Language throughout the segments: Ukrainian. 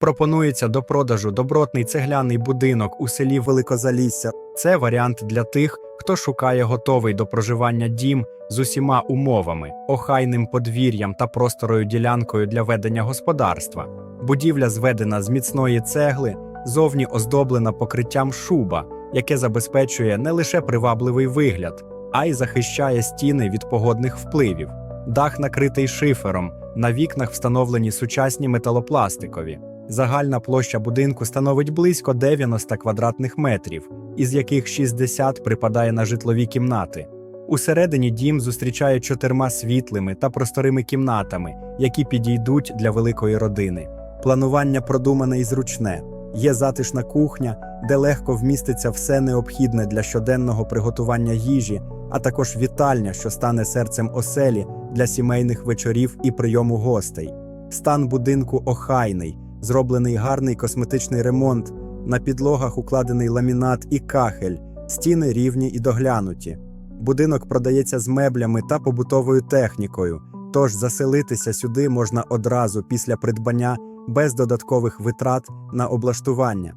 Пропонується до продажу добротний цегляний будинок у селі Великозалісся. Це варіант для тих, хто шукає готовий до проживання дім з усіма умовами, охайним подвір'ям та просторою ділянкою для ведення господарства. Будівля зведена з міцної цегли, зовні оздоблена покриттям шуба, яке забезпечує не лише привабливий вигляд, а й захищає стіни від погодних впливів. Дах накритий шифером, на вікнах встановлені сучасні металопластикові. Загальна площа будинку становить близько 90 квадратних метрів, із яких 60 припадає на житлові кімнати. Усередині дім зустрічає чотирма світлими та просторими кімнатами, які підійдуть для великої родини. Планування продумане і зручне. Є затишна кухня, де легко вміститься все необхідне для щоденного приготування їжі, а також вітальня, що стане серцем оселі для сімейних вечорів і прийому гостей. Стан будинку охайний, зроблений гарний косметичний ремонт, на підлогах укладений ламінат і кахель, стіни рівні і доглянуті. Будинок продається з меблями та побутовою технікою, тож заселитися сюди можна одразу після придбання без додаткових витрат на облаштування.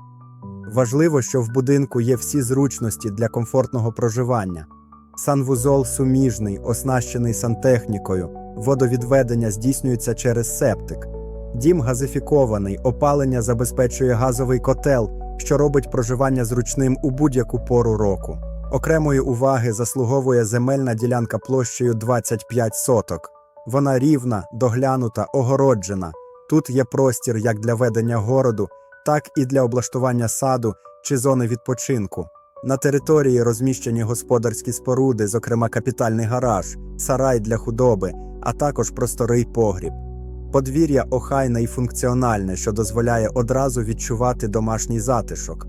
Важливо, що в будинку є всі зручності для комфортного проживання. Санвузол суміжний, оснащений сантехнікою, водовідведення здійснюється через септик. Дім газифікований, опалення забезпечує газовий котел, що робить проживання зручним у будь-яку пору року. Окремої уваги заслуговує земельна ділянка площею 25 соток. Вона рівна, доглянута, огороджена. Тут є простір як для ведення городу, так і для облаштування саду чи зони відпочинку. На території розміщені господарські споруди, зокрема капітальний гараж, сарай для худоби, а також просторий погріб. Подвір'я охайне і функціональне, що дозволяє одразу відчувати домашній затишок.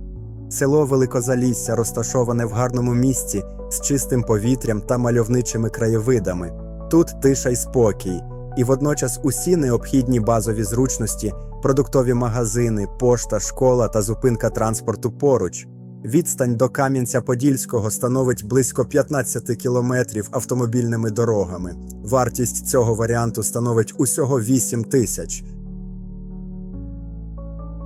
Село Великозалісся розташоване в гарному місці з чистим повітрям та мальовничими краєвидами. Тут тиша й спокій, і водночас усі необхідні базові зручності, продуктові магазини, пошта, школа та зупинка транспорту поруч. Відстань до Кам'янця-Подільського становить близько 15 кілометрів автомобільними дорогами. Вартість цього варіанту становить усього 8 тисяч.